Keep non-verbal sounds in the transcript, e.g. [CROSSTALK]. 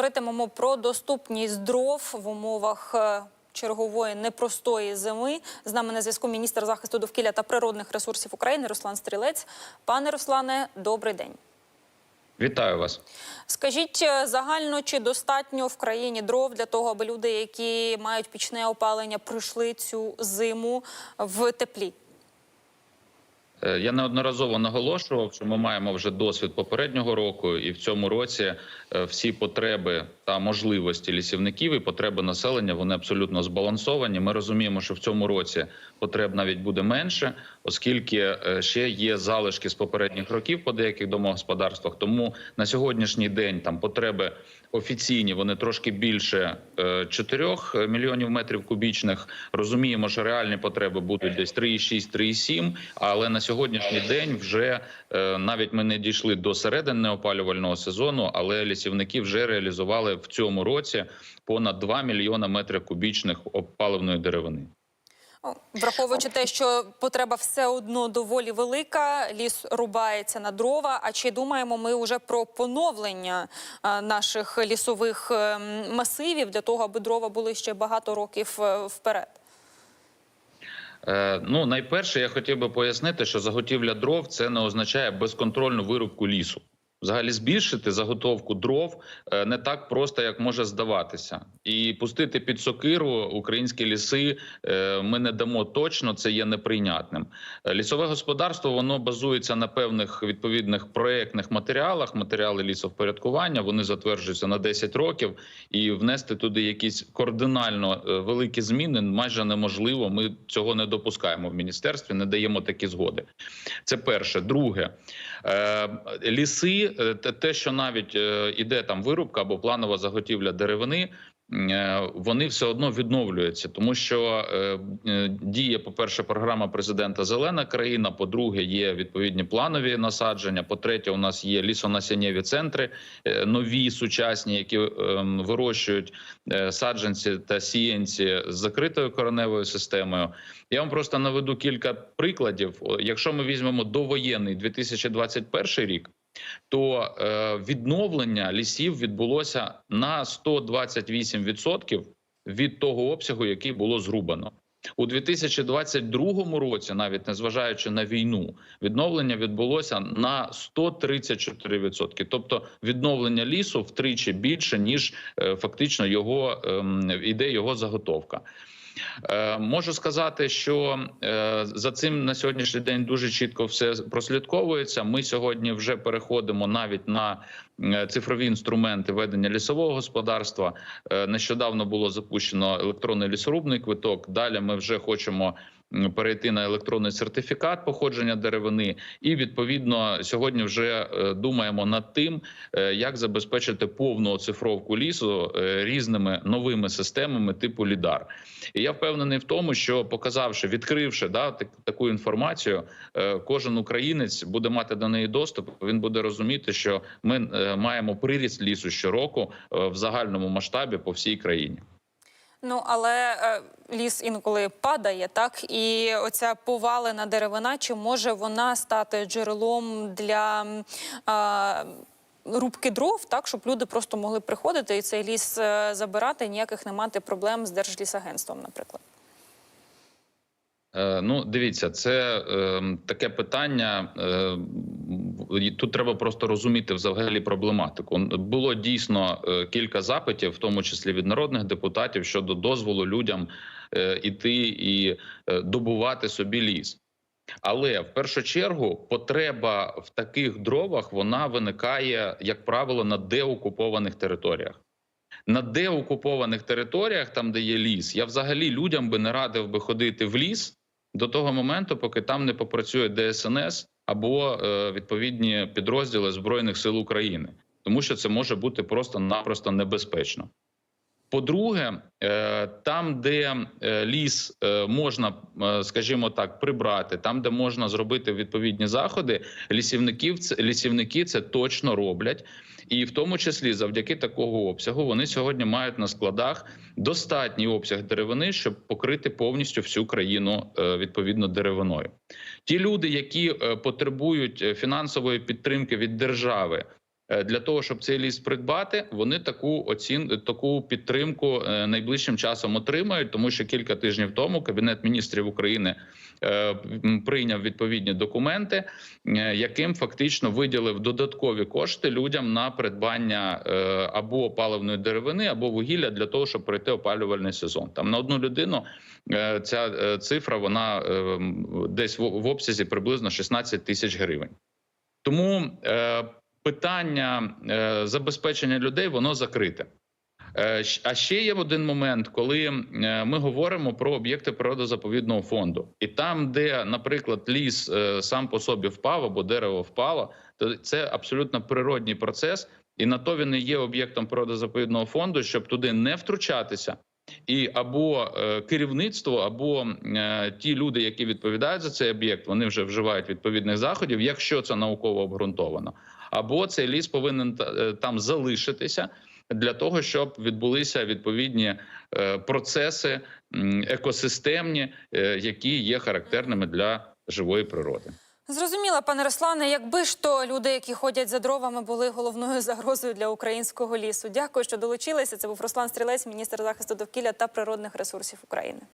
говоритимемо про доступність дров в умовах. е, Чергової непростої зими з нами на зв'язку міністр захисту довкілля та природних ресурсів України Руслан Стрілець. Пане Руслане, добрий день. Вітаю вас. Скажіть е, загально, чи достатньо в країні дров для того, аби люди, які мають пічне опалення, пройшли цю зиму в теплі? Е, Я неодноразово наголошував, що ми маємо вже досвід попереднього року, і в цьому році е, всі потреби та можливості лісівників і потреби населення вони абсолютно збалансовані. Ми розуміємо, що в цьому році потреб навіть буде менше, оскільки е, ще є залишки з попередніх років по деяких домогосподарствах. Тому на сьогоднішній день там потреби офіційні вони трошки більше 4 мільйонів метрів кубічних. Розуміємо, що реальні потреби будуть десь 3,6, 3,7, але на сьогоднішній день вже е, навіть ми не дійшли до середини опалювального сезону, але лісівники вже реалізували в цьому році понад 2 мільйона метрів кубічних опаливної деревини. Враховуючи те, що потреба все одно доволі велика, ліс рубається на дрова. А чи думаємо ми вже про поновлення е, наших лісових е, масивів для того, аби дрова були ще багато років е, вперед? Е, Ну, найперше, я хотів би пояснити, що заготівля дров це не означає безконтрольну вирубку лісу. Взагалі, збільшити заготовку дров е, не так просто, як може здаватися, і пустити під сокиру українські ліси е, ми не дамо точно. Це є неприйнятним. Е, Лісове господарство воно базується на певних відповідних проектних матеріалах. Матеріали лісовпорядкування вони затверджуються на 10 років, і внести туди якісь кардинально е, великі зміни майже неможливо. Ми цього не допускаємо в міністерстві, не даємо такі згоди. Це перше. Друге, ліси, те- що навіть іде там вирубка або планова заготівля деревини. Е, Вони все одно відновлюються, тому що е, е, діє, по-перше, програма президента Зелена країна. По-друге, є відповідні планові насадження. По-третє, у нас є лісонасіннєві центри нові, сучасні, які е, вирощують саджанці та сіянці з закритою кореневою системою. Я вам просто наведу кілька прикладів. Якщо ми візьмемо довоєнний 2021 рік, то е, відновлення лісів відбулося на 128% від того обсягу, який було зрубано. У 2022 році, навіть незважаючи на війну, відновлення відбулося на 134%. Тобто відновлення лісу втричі більше ніж е, фактично його ем, іде його заготовка. Е, Можу сказати, що е, за цим на сьогоднішній день дуже чітко все прослідковується. Ми сьогодні вже переходимо навіть на е, цифрові інструменти ведення лісового господарства. Нещодавно було запущено електронний лісорубний квиток. Далі ми вже хочемо. Перейти на електронний сертифікат походження деревини, і відповідно сьогодні вже е, думаємо над тим, е, як забезпечити повну оцифровку лісу е, різними новими системами типу лідар. І я впевнений в тому, що показавши, відкривши да так, таку інформацію, кожен українець буде мати до неї доступ. Він буде розуміти, що ми маємо приріст лісу щороку в загальному масштабі по всій країні. Ну але ліс інколи падає, так і оця повалена деревина, чи може вона стати джерелом для а, рубки дров, так щоб люди просто могли приходити і цей ліс е, забирати, ніяких не мати проблем з Держлісагентством, наприклад. Е, Ну, дивіться, це е, таке питання. Е, тут треба просто розуміти взагалі проблематику. Було дійсно е, кілька запитів, в тому числі від народних депутатів, щодо дозволу людям іти і е, добувати собі ліс. Але в першу чергу потреба в таких дровах вона виникає, як правило, на деокупованих територіях. На деокупованих територіях, там де є ліс, я взагалі людям би не радив би ходити в ліс до того моменту, поки там не попрацює ДСНС або е, відповідні підрозділи збройних сил України, тому що це може бути просто-напросто небезпечно. По-друге, е, там, де е, ліс е, можна, скажімо так, прибрати, там, де можна зробити відповідні заходи, лісівників лісівники це точно роблять, і в тому числі завдяки такого обсягу вони сьогодні мають на складах достатній обсяг деревини, щоб покрити повністю всю країну відповідно деревиною. Ті люди, які потребують фінансової підтримки від держави. Е, Для того щоб цей ліс придбати, вони таку оцін таку підтримку е, найближчим часом отримають, тому що кілька тижнів тому кабінет міністрів України е, прийняв відповідні документи, яким фактично виділив додаткові кошти людям на придбання або паливної деревини, або вугілля для того, щоб пройти опалювальний сезон. Там на одну людину ця цифра вона десь в, обсязі приблизно 16 тисяч гривень. Тому питання е, забезпечення людей воно закрите. Е, А ще є один момент, коли е, ми говоримо про об'єкти природозаповідного фонду, і там, де, наприклад, ліс сам по собі впав або дерево впало, то це абсолютно природній процес, і на то він і є об'єктом природозаповідного фонду, щоб туди не втручатися. І або е, керівництво, або е, ті люди, які відповідають за цей об'єкт, вони вже вживають відповідних заходів, якщо це науково обґрунтовано. Або цей ліс повинен е, там залишитися для того, щоб відбулися відповідні процеси екосистемні, які є характерними для живої природи. Зрозуміла, пане Руслане, якби ж то люди, які ходять за дровами, були головною [LAUGHS] загрозою для українського лісу. Дякую, що долучилися. Це був Руслан Стрілець, міністр захисту довкілля та природних ресурсів України.